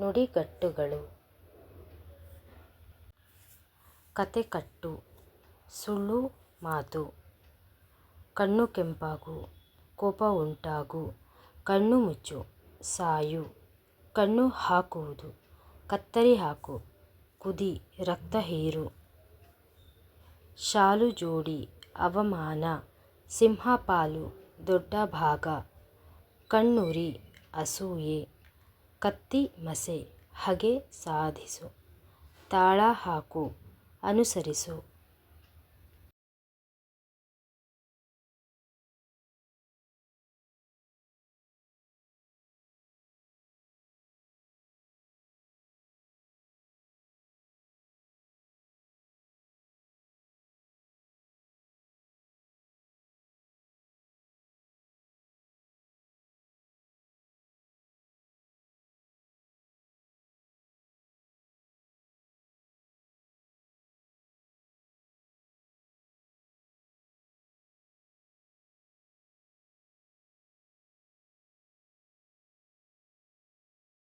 ನುಡಿಗಟ್ಟುಗಳು. ಕತೆ ಕಟ್ಟು ಸುಳ್ಳು ಮಾತು. ಕಣ್ಣು ಕೆಂಪಾಗು, ಕೋಪ ಉಂಟಾಗು. ಕಣ್ಣು ಮುಚ್ಚು, ಸಾಯು. ಕಣ್ಣು ಹಾಕುವುದು, ಕತ್ತರಿ ಹಾಕು. ಕುದಿ, ರಕ್ತ ಹೀರು. ಶಾಲು ಜೋಡಿ, ಅವಮಾನ. ಸಿಂಹಪಾಲು, ದೊಡ್ಡ ಭಾಗ. ಕಣ್ಣುರಿ, ಅಸೂಯೆ. ಕತ್ತಿ ಮಸೆ ಹಗೆ ಸಾಧಿಸು ತಾಳ ಹಾಕು ಅನುಸರಿಸು.